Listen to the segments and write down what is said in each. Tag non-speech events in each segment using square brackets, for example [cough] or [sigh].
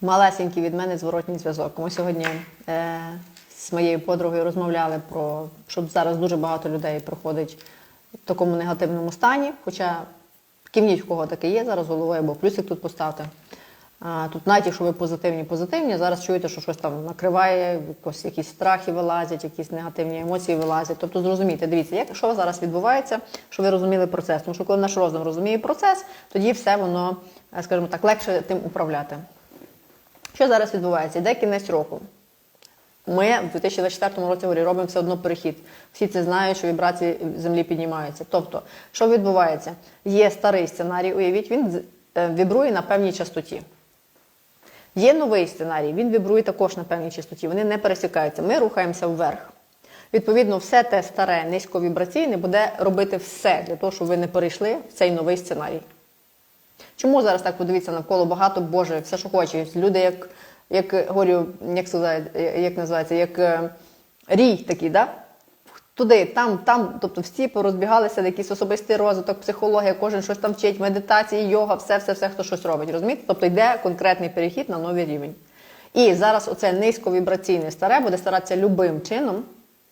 Малесенький від мене зворотній зв'язок. Ми сьогодні е, з моєю подругою розмовляли про, що зараз дуже багато людей проходить в такому негативному стані. Хоча кивніть, в кого таке є зараз головою, або плюсик тут поставте. А, тут навіть якщо ви позитивні, позитивні, зараз чуєте, що щось там накриває, якось якісь страхи вилазять, якісь негативні емоції вилазять. Тобто зрозумійте, дивіться, як що зараз відбувається, що ви розуміли процес. Тому що коли наш розум розуміє процес, тоді все воно, е, скажімо так, легше тим управляти. Що зараз відбувається? Йде кінець року. Ми в 2024 році робимо все одно перехід. Всі це знають, що вібрації землі піднімаються. Тобто, що відбувається? Є старий сценарій, уявіть, він е, вібрує на певній частоті. Є новий сценарій, він вібрує також на певній частоті. Вони не пересікаються. Ми рухаємося вверх. Відповідно, все те старе низьковібраційне буде робити все для того, щоб ви не перейшли в цей новий сценарій. Чому зараз так подивіться навколо багато Боже, все, що хоче. Люди, як, як говорю, як сказати, як називається, як е, рій такий, да? Туди, там, там, тобто всі порозбігалися, якийсь особистий розвиток, психологія, кожен щось там вчить, медитації, йога, все, все, все, хто щось робить. Розумієте? Тобто йде конкретний перехід на новий рівень. І зараз оце низьковібраційне старе буде старатися любим чином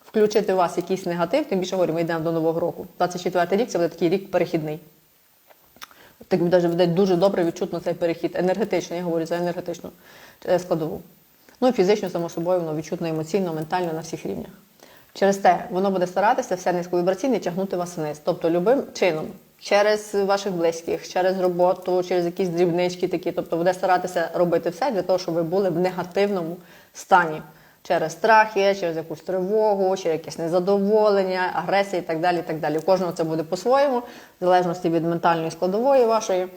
включити у вас якийсь негатив, тим більше говорю, ми йдемо до нового року. 24 рік це буде такий рік перехідний. Так навіть буде дуже добре відчутно цей перехід. Енергетично, я говорю за енергетичну е, складову. Ну і фізично, само собою, воно відчутно емоційно, ментально на всіх рівнях. Через те воно буде старатися все низьковібраційне тягнути вас вниз. Тобто любим чином, через ваших близьких, через роботу, через якісь дрібнички такі. Тобто буде старатися робити все для того, щоб ви були в негативному стані. Через страхи, через якусь тривогу, через якесь незадоволення, агресія і так далі. і так далі. У кожного це буде по-своєму, в залежності від ментальної складової вашої.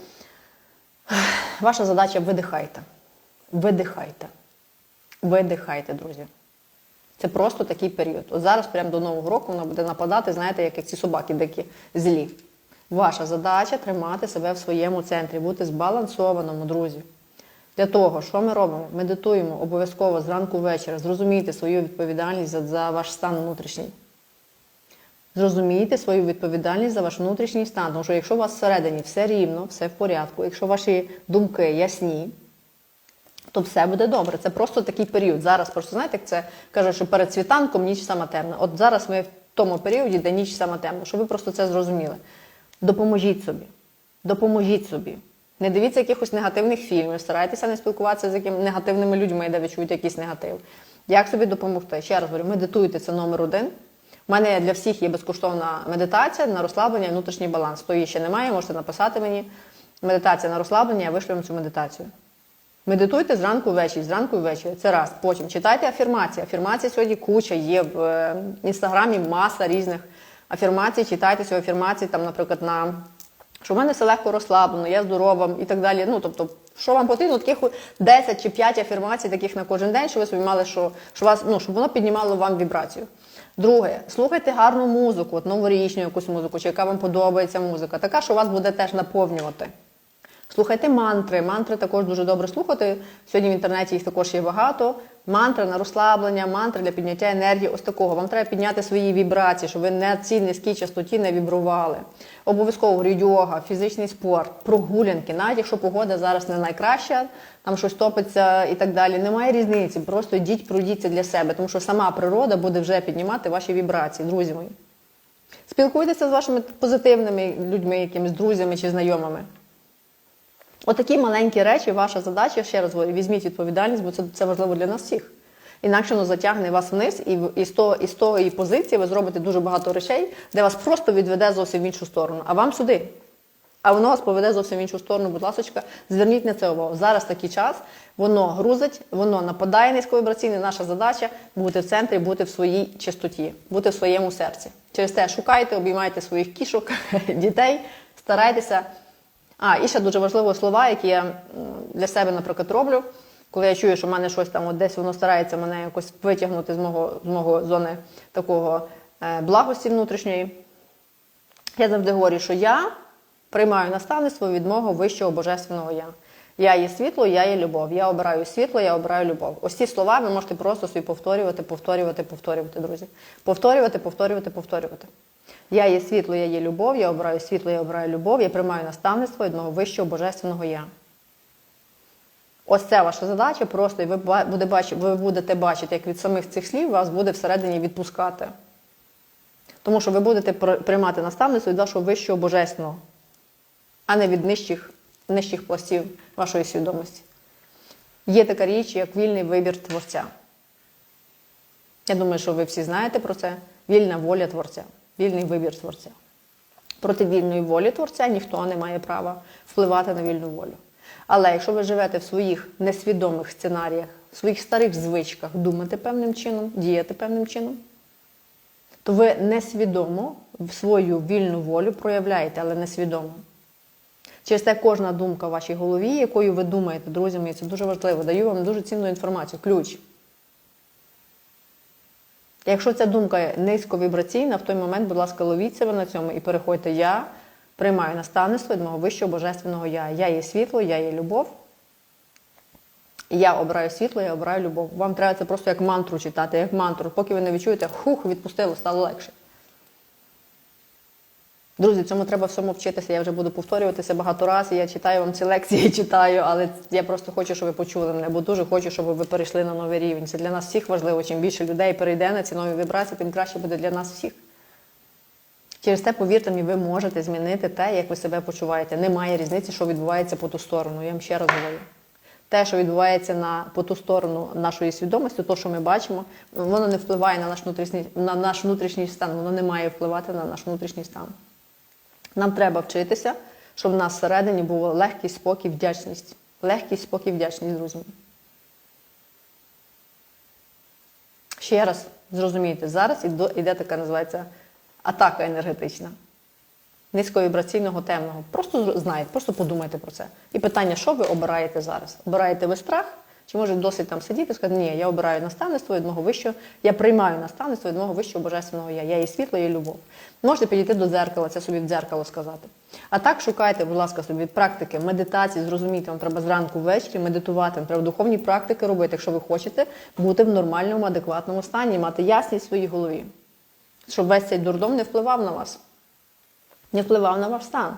Ваша задача видихайте. Видихайте. Видихайте, друзі. Це просто такий період. От зараз, прямо до Нового року, вона буде нападати, знаєте, як ці собаки дикі злі. Ваша задача тримати себе в своєму центрі, бути збалансованому, друзі. Для того, що ми робимо? Медитуємо обов'язково зранку ввечері, зрозумійте свою відповідальність за, за ваш стан внутрішній. Зрозумійте свою відповідальність за ваш внутрішній стан. Тому що якщо у вас всередині все рівно, все в порядку, якщо ваші думки ясні, то все буде добре. Це просто такий період. Зараз просто знаєте, як це кажуть, що перед світанком ніч сама темна. От зараз ми в тому періоді, де ніч сама темна, щоб ви просто це зрозуміли. Допоможіть собі. Допоможіть собі. Не дивіться якихось негативних фільмів, старайтеся не спілкуватися з якими негативними людьми, де ви чуєте якийсь негатив. Як собі допомогти? Ще раз говорю, медитуйте це номер один. У мене для всіх є безкоштовна медитація на розслаблення і внутрішній баланс. Хто її ще немає, можете написати мені. Медитація на розслаблення, я вишлю вам цю медитацію. Медитуйте зранку ввечері, зранку ввечері. Це раз. Потім читайте афірмації. Афірмації сьогодні куча є в е, інстаграмі маса різних афірмацій. Читайте ці афірмації, там, наприклад, на що в мене все легко розслаблено, я здорова і так далі. Ну, тобто, що вам потрібно, таких 10 чи 5 афірмацій, таких на кожен день, щоб ви собі мали, що, що вас, ну, щоб воно піднімало вам вібрацію. Друге, слухайте гарну музику, от новорічну якусь музику, чи яка вам подобається музика, така, що вас буде теж наповнювати. Слухайте мантри. Мантри також дуже добре слухати. Сьогодні в інтернеті їх також є багато. Мантри на розслаблення, мантри для підняття енергії. Ось такого. Вам треба підняти свої вібрації, щоб ви на цій низькій частоті не вібрували. Обов'язково йога, фізичний спорт, прогулянки. Навіть якщо погода зараз не найкраща, там щось топиться і так далі. Немає різниці. Просто йдіть, пройдіться для себе, тому що сама природа буде вже піднімати ваші вібрації, друзі мої. Спілкуйтеся з вашими позитивними людьми, якимись друзями чи знайомими. Отакі маленькі речі, ваша задача, ще раз говорю, візьміть відповідальність, бо це, це важливо для нас всіх. Інакше воно затягне вас вниз, і, і, з того, і з тої позиції ви зробите дуже багато речей, де вас просто відведе зовсім в іншу сторону, а вам сюди. А воно вас поведе зовсім в іншу сторону, будь ласка, зверніть на це увагу. Зараз такий час, воно грузить, воно нападає низьковібраційне. Наша задача бути в центрі, бути в своїй чистоті, бути в своєму серці. Через те шукайте, обіймайте своїх кішок, [laughs] дітей, старайтеся. А, і ще дуже важливі слова, які я для себе, наприклад, роблю. Коли я чую, що в мене щось там от десь воно старається мене якось витягнути з мого, з мого зони такого е, благості внутрішньої. Я завжди говорю, що я приймаю наставництво від мого вищого божественного я. Я є світло, я є любов. Я обираю світло, я обираю любов. Ось ці слова ви можете просто собі повторювати, повторювати, повторювати, друзі. Повторювати, повторювати, повторювати. Я є світло, я є любов, я обираю світло, я обираю любов, я приймаю наставництво від мого вищого божественного я. Ось це ваша задача, просто і ви, буде бачити, ви будете бачити, як від самих цих слів вас буде всередині відпускати. Тому що ви будете приймати наставництво від вашого вищого божественного, а не від нижчих, нижчих пластів вашої свідомості. Є така річ, як вільний вибір творця. Я думаю, що ви всі знаєте про це. Вільна воля творця, вільний вибір творця. Проти вільної волі творця ніхто не має права впливати на вільну волю. Але якщо ви живете в своїх несвідомих сценаріях, в своїх старих звичках думати певним чином, діяти певним чином, то ви несвідомо свою вільну волю проявляєте, але несвідомо. Через те кожна думка в вашій голові, якою ви думаєте, друзі мої, це дуже важливо. Даю вам дуже цінну інформацію, ключ. Якщо ця думка низьковібраційна, в той момент, будь ласка, ловіть себе на цьому і переходьте. Я приймаю наставництво від мого вищого божественного я. Я є світло, я є любов. Я обираю світло, я обираю любов. Вам треба це просто як мантру читати, як мантру. Поки ви не відчуєте, хух, відпустило, стало легше. Друзі, цьому треба всьому вчитися. Я вже буду повторюватися багато разів. Я читаю вам ці лекції, [laughs] читаю, але я просто хочу, щоб ви почули мене, бо дуже хочу, щоб ви перейшли на новий рівень. Це для нас всіх важливо. Чим більше людей перейде на ці нові вібрації, тим краще буде для нас всіх. Через те, повірте мені, ви можете змінити те, як ви себе почуваєте. Немає різниці, що відбувається по ту сторону. Я вам ще раз говорю. Те, що відбувається на по ту сторону нашої свідомості, то, що ми бачимо, воно не впливає на наш внутрішній, на наш внутрішній стан, воно не має впливати на наш внутрішній стан. Нам треба вчитися, щоб в нас всередині було легкість, спокій, вдячність. Легкість, спокій, вдячність, друзі. Ще раз зрозумійте, зараз іде, така називається атака енергетична. Низьковібраційного темного. Просто знайте, просто подумайте про це. І питання, що ви обираєте зараз? Обираєте ви страх? Чи може досить там сидіти і сказати, ні, я обираю наставництво від мого вищого, я приймаю наставництво від мого вищого божественного я. Я є світло, є любов. Можете підійти до дзеркала, це собі в дзеркало сказати. А так шукайте, будь ласка, собі практики, медитації, зрозумійте, вам треба зранку ввечері медитувати, вам треба духовні практики робити, якщо ви хочете бути в нормальному, адекватному стані, мати ясність в своїй голові. Щоб весь цей дурдом не впливав на вас не впливав на ваш стан.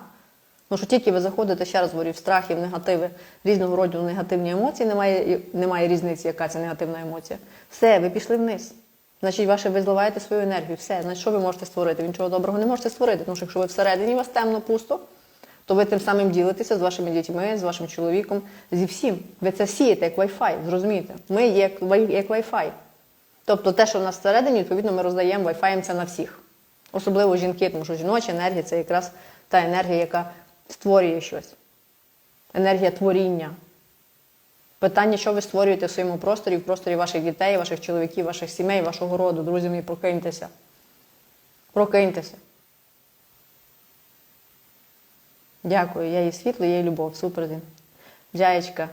Тому що тільки ви заходите, ще раз говорю, в страхи, негативи, різного роду негативні емоції, немає, немає різниці, яка це негативна емоція. Все, ви пішли вниз. Значить, ваше ви зливаєте свою енергію. Все, значить, що ви можете створити? Ви нічого доброго не можете створити. Тому що якщо ви всередині у вас темно пусто, то ви тим самим ділитеся з вашими дітьми, з вашим чоловіком, зі всім. Ви це сієте як Wi-Fi, зрозумієте? Ми є як Wi-Fi. Тобто те, що в нас всередині, відповідно, ми роздаємо Wi-Fi це на всіх. Особливо жінки, тому що жіноча енергія це якраз та енергія, яка створює щось. Енергія творіння. Питання, що ви створюєте в своєму просторі, в просторі ваших дітей, ваших чоловіків, ваших сімей, вашого роду. Друзі мої, прокиньтеся. Прокиньтеся. Дякую. Я є світло, я є любов. Супер. Дін. Джаєчка.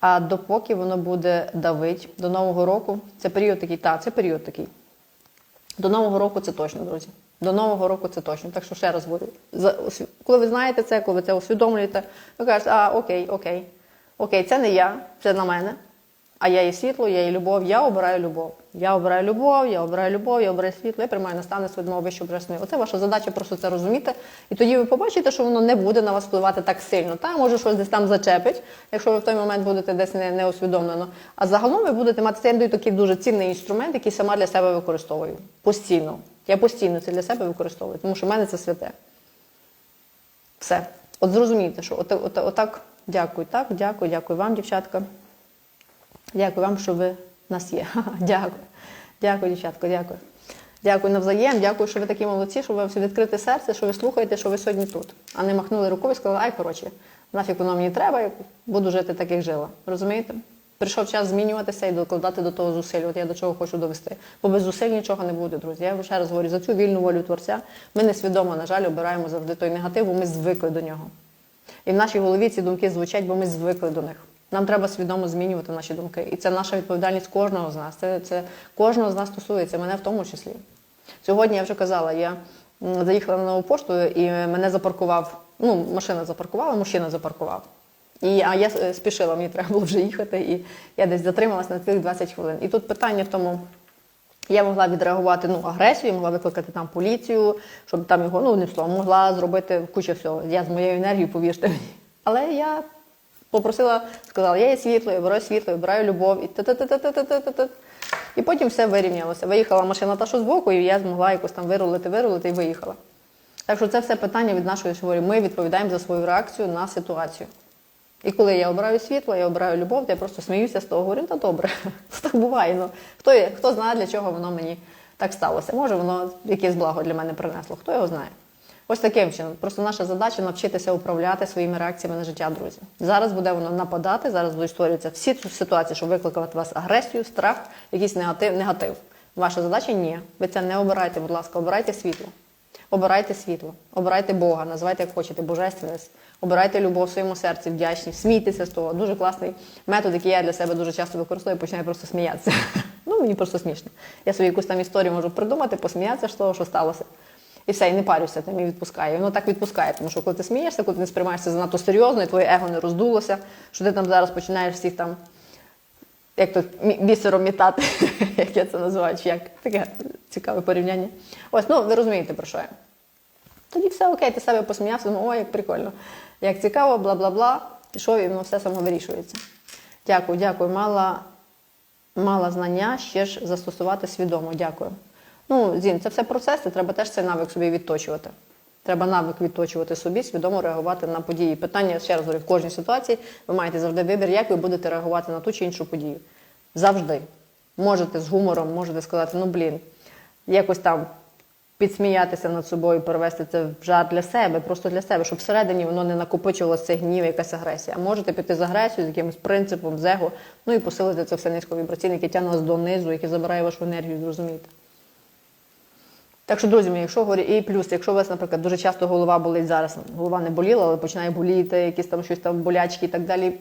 А допоки воно буде давить до Нового року, це період такий, так, це період такий. До Нового року це точно, друзі. До Нового року це точно. Так що ще раз говорю. Коли ви знаєте це, коли ви це усвідомлюєте, ви кажете, а окей, окей, окей, це не я, це на мене. А я є світло, я є любов, я обираю любов. Я обираю любов, я обираю любов, я обираю світло, я приймаю наставництво від мого вищого божественного. Оце ваша задача просто це розуміти. І тоді ви побачите, що воно не буде на вас впливати так сильно. Та може щось десь там зачепить, якщо ви в той момент будете десь не, не усвідомлено. А загалом ви будете мати такий дуже цінний інструмент, який сама для себе використовую. Постійно. Я постійно це для себе використовую, тому що в мене це святе. Все. От зрозумійте, що от, от, отак, дякую, так, дякую, дякую вам, дівчатка. Дякую вам, що ви в нас є. [laughs] Дякую. Дякую, дівчатко, дякую. Дякую навзаєм, дякую, що ви такі молодці, що ви все відкрите серце, що ви слухаєте, що ви сьогодні тут. А не махнули рукою і сказали, ай, коротше, нафіг воно мені треба, буду жити так, як жила. Розумієте? Прийшов час змінюватися і докладати до того зусиль. От я до чого хочу довести. Бо без зусиль нічого не буде, друзі. Я ще раз говорю, за цю вільну волю творця ми несвідомо, на жаль, обираємо завжди той негатив, бо ми звикли до нього. І в нашій голові ці думки звучать, бо ми звикли до них. Нам треба свідомо змінювати наші думки. І це наша відповідальність кожного з нас. Це, це кожного з нас стосується, мене в тому числі. Сьогодні я вже казала, я заїхала на нову пошту і мене запаркував. Ну, машина запаркувала, мужчина запаркував. І, а я е, спішила, мені треба було вже їхати, і я десь затрималася на цих 20 хвилин. І тут питання в тому, я могла відреагувати ну, агресію, могла викликати там поліцію, щоб там його, ну, не слово, могла зробити кучу всього. Я з моєю енергією, повірте мені. Але я Попросила, сказала, я є світло, я обираю світло, я обираю любов, і. І потім все вирівнялося. Виїхала машина та що збоку, і я змогла якось там вирулити, вирулити і виїхала. Так що це все питання від нашої говорю, Ми відповідаємо за свою реакцію на ситуацію. І коли я обираю світло, я обираю любов, то я просто сміюся з того, говорю, та добре, [laughs] так буває. Ну, хто, є- хто знає, для чого воно мені так сталося. Може, воно якесь благо для мене принесло, хто його знає. Ось таким чином. Просто наша задача навчитися управляти своїми реакціями на життя, друзі. Зараз буде воно нападати, зараз будуть створюватися всі ці ситуації, щоб викликати вас агресію, страх, якийсь негатив. негатив. Ваша задача ні. Ви це не обирайте, будь ласка, обирайте світло. Обирайте світло, обирайте Бога, називайте як хочете, божественність, обирайте любов в своєму серці, вдячність, смійтеся з того. Дуже класний метод, який я для себе дуже часто використовую, починаю просто сміятися. [laughs] Ну, мені просто смішно. Я собі якусь там історію можу придумати, посміятися з того, що сталося. І все, і не парюся, тим і відпускаю. І воно так відпускає, тому що коли ти смієшся, коли ти не сприймаєшся занадто серйозно, і твоє его не роздулося, що ти там зараз починаєш всіх там, як мі- бісером мітати, [laughs] як я це називаю, чи як таке цікаве порівняння. Ось, ну ви розумієте, про що я. Тоді все окей, ти себе посміявся, ну о, як прикольно, як цікаво, бла бла бла. Пішов і воно все само вирішується. Дякую, дякую. Мала, мала знання ще ж застосувати свідомо. Дякую. Ну, Зін, це все процеси, треба теж цей навик собі відточувати. Треба навик відточувати собі, свідомо реагувати на події. Питання, ще раз говорю, в кожній ситуації ви маєте завжди вибір, як ви будете реагувати на ту чи іншу подію. Завжди. Можете з гумором, можете сказати, ну блін, якось там підсміятися над собою, перевести це в жарт для себе, просто для себе, щоб всередині воно не накопичувалося цей гнів, якась агресія. Можете піти з агресією, з якимось принципом, з его, ну і посилити це все низьковібраційне, яке тягне вас донизу, яке забирає вашу енергію, зрозумієте. Так що, друзі мої, якщо говорю, і плюс, якщо у вас, наприклад, дуже часто голова болить зараз, голова не боліла, але починає боліти, якісь там щось там болячки і так далі.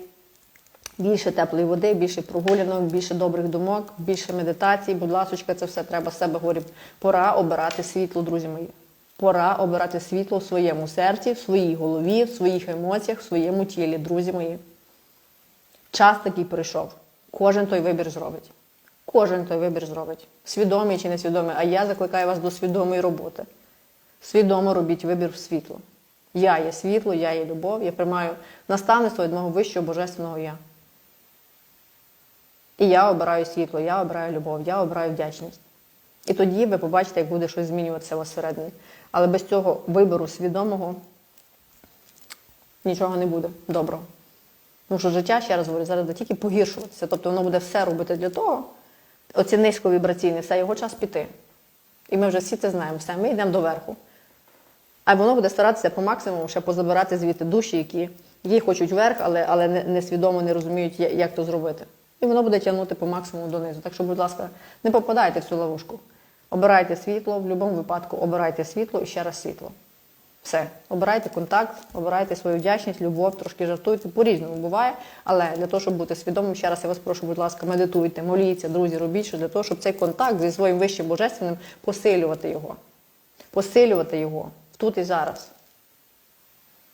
Більше теплої води, більше прогулянок, більше добрих думок, більше медитацій. Будь ласочка, це все треба з себе говорю. Пора обирати світло, друзі мої. Пора обирати світло в своєму серці, в своїй голові, в своїх емоціях, в своєму тілі, друзі мої. Час такий прийшов. Кожен той вибір зробить. Кожен той вибір зробить. Свідомий чи несвідомий. А я закликаю вас до свідомої роботи. Свідомо робіть вибір в світло. Я є світло, я є любов, я приймаю наставництво від мого вищого божественного я. І я обираю світло, я обираю любов, я обираю вдячність. І тоді ви побачите, як буде щось змінюватися всередині. Але без цього вибору свідомого нічого не буде доброго. Тому що життя, ще раз говорю, зараз буде тільки погіршуватися. Тобто воно буде все робити для того, оці низьковібраційне, все його час піти. І ми вже всі це знаємо, все, ми йдемо до верху. А воно буде старатися по максимуму ще позабирати звідти душі, які, які хочуть вверх, але, але несвідомо не розуміють, як то зробити. І воно буде тягнути по максимуму донизу. Так що, будь ласка, не попадайте в цю ловушку. Обирайте світло, в будь-якому випадку обирайте світло і ще раз світло. Все, обирайте контакт, обирайте свою вдячність, любов, трошки жартуйте. По-різному буває. Але для того, щоб бути свідомим, ще раз я вас прошу, будь ласка, медитуйте, моліться, друзі, робіть що для того, щоб цей контакт зі своїм вищим божественним посилювати його. Посилювати його тут і зараз.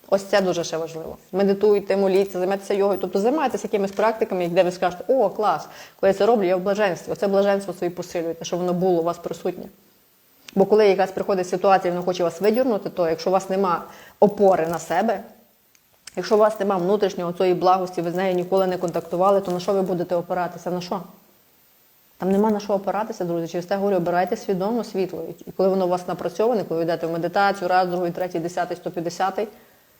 Ось це дуже ще важливо. Медитуйте, моліться, займайтеся йогою. Тобто займайтеся якимись практиками, де ви скажете, о, клас, коли я це роблю, я в блаженстві. Оце блаженство собі посилюєте, щоб воно було у вас присутнє. Бо коли якась приходить ситуація, вона хоче вас видірнути, то якщо у вас нема опори на себе, якщо у вас нема внутрішнього цієї благості, ви з нею ніколи не контактували, то на що ви будете опиратися? На що? Там нема на що опиратися, друзі. Через те говорю, обирайте свідомо світло. І коли воно у вас напрацьоване, коли ви йдете в медитацію, раз, другий, третій, десятий, сто п'ятдесятий,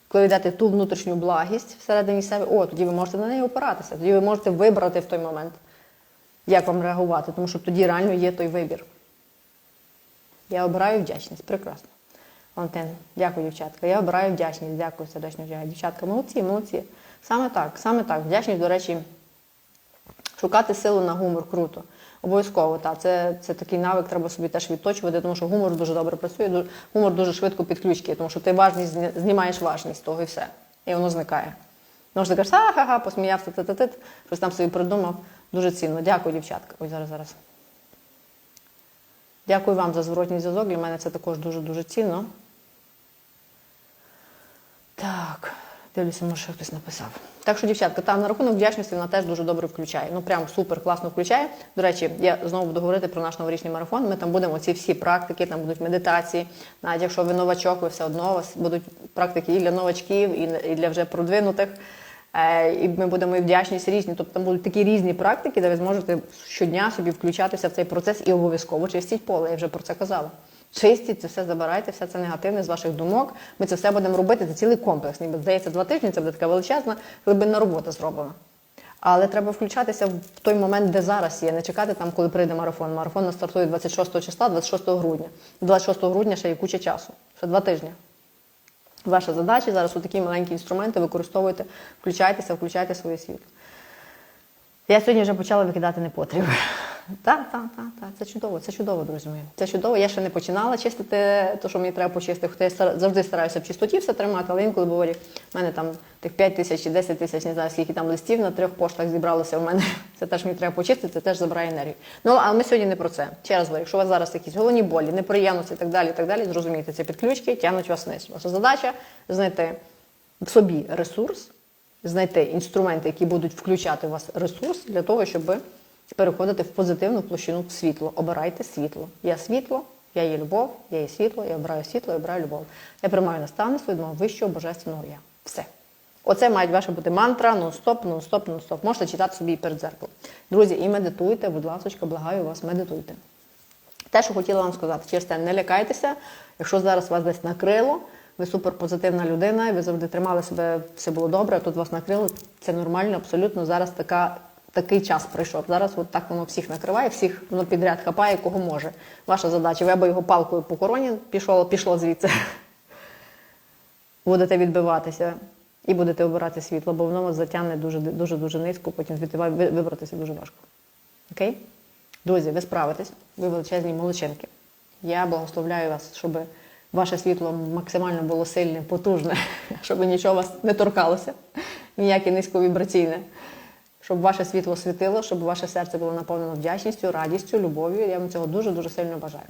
коли ви йдете ту внутрішню благість всередині себе, о, тоді ви можете на неї опиратися. Тоді ви можете вибрати в той момент, як вам реагувати, тому що тоді реально є той вибір. Я обираю вдячність. Прекрасно. Валентин, дякую, дівчатка. Я обираю вдячність. Дякую, сердечно. Дівчатка, молодці, молодці. Саме так, саме так. Вдячність, до речі, шукати силу на гумор круто. Обов'язково, так. Це, це такий навик, треба собі теж відточувати, тому що гумор дуже добре працює, гумор дуже швидко підключки, тому що ти важність знімаєш важність того і все. І воно зникає. Тому що ти кажеш, ха-ха-ха, посміявся, ти-ти-ти, щось там собі придумав. Дуже цінно. Дякую, дівчатка. Ой, зараз, зараз. Дякую вам за зворотній зв'язок. Для мене це також дуже-дуже цінно. Так, дивлюся, може ще хтось написав. Так що, дівчатка, там на рахунок вдячності вона теж дуже добре включає. Ну прям супер класно включає. До речі, я знову буду говорити про наш новорічний марафон. Ми там будемо ці всі практики, там будуть медитації. Навіть якщо ви новачок, ви все одно у вас будуть практики і для новачків, і для вже продвинутих. Е, І ми будемо і вдячність різні. Тобто там будуть такі різні практики, де ви зможете щодня собі включатися в цей процес і обов'язково чистіть поле. Я вже про це казала. Чистіть це все, забирайте, все це негативне з ваших думок. Ми це все будемо робити. Це цілий комплекс. Ніби здається, два тижні це буде така величезна глибинна робота зроблена. Але треба включатися в той момент, де зараз є, не чекати там, коли прийде марафон. Марафон стартує 26 числа, 26 грудня. 26 грудня ще є куча часу, ще два тижні. Ваша задача зараз у такі маленькі інструменти використовуйте, включайтеся, включайте своє світло. Я сьогодні вже почала викидати непотріб. Так, так, так, так. Це чудово, це чудово, друзі мої. Це чудово. Я ще не починала чистити те, що мені треба почистити. Хоча я завжди стараюся в чистоті все тримати, але інколи буває, в мене там тих 5 тисяч чи 10 тисяч, не знаю, скільки там листів на трьох поштах зібралося в мене. [laughs] Це теж мені треба почистити, це теж забирає енергію. Ну, але ми сьогодні не про це. Ще раз говорю, якщо у вас зараз якісь головні болі, неприємності і так далі, і так далі, зрозумійте, ці підключки тягнуть вас вниз. Ваша задача знайти в собі ресурс, знайти інструменти, які будуть включати у вас ресурс для того, щоб переходити в позитивну площину в світло. Обирайте світло. Я світло, я є любов, я є світло, я обираю світло, я обираю любов. Я приймаю наставництво від вищого божественного я. Все. Оце має ваша бути мантра, нон-стоп, нон-стоп, нон-стоп. Можете читати собі перед зеркалом. Друзі, і медитуйте, будь ласка, благаю вас, медитуйте. Те, що хотіла вам сказати, через те не лякайтеся, якщо зараз вас десь накрило, ви суперпозитивна людина, і ви завжди тримали себе, все було добре, а тут вас накрило, це нормально, абсолютно. Зараз така, такий час прийшов. Зараз от так воно всіх накриває, всіх воно підряд хапає, кого може. Ваша задача, ви або його палкою по короні пішло, пішло звідси. Будете відбиватися і будете обирати світло, бо воно вас затягне дуже дуже низько, потім звідти вибратися дуже важко. Окей? Друзі, ви справитесь, ви величезні молодчинки. Я благословляю вас, щоб ваше світло максимально було сильне, потужне, [laughs] щоб нічого вас не торкалося, ніяке низьковібраційне. Щоб ваше світло світило, щоб ваше серце було наповнено вдячністю, радістю, любов'ю. Я вам цього дуже-дуже сильно бажаю.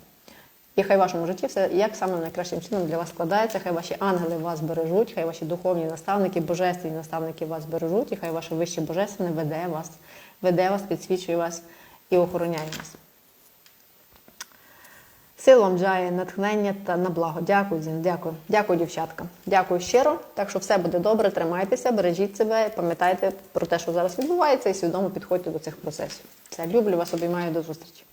І хай в вашому житті все як саме найкращим чином для вас складається, хай ваші ангели вас бережуть, хай ваші духовні наставники, божественні наставники вас бережуть, і хай ваше вище божественне веде вас, веде вас, підсвічує вас і охороняє вас. Сил вам джає, натхнення та на благо. Дякую, Зін, дякую. Дякую, дівчатка. Дякую щиро. Так що все буде добре, тримайтеся, бережіть себе, пам'ятайте про те, що зараз відбувається, і свідомо підходьте до цих процесів. Все, люблю вас, обіймаю до зустрічі.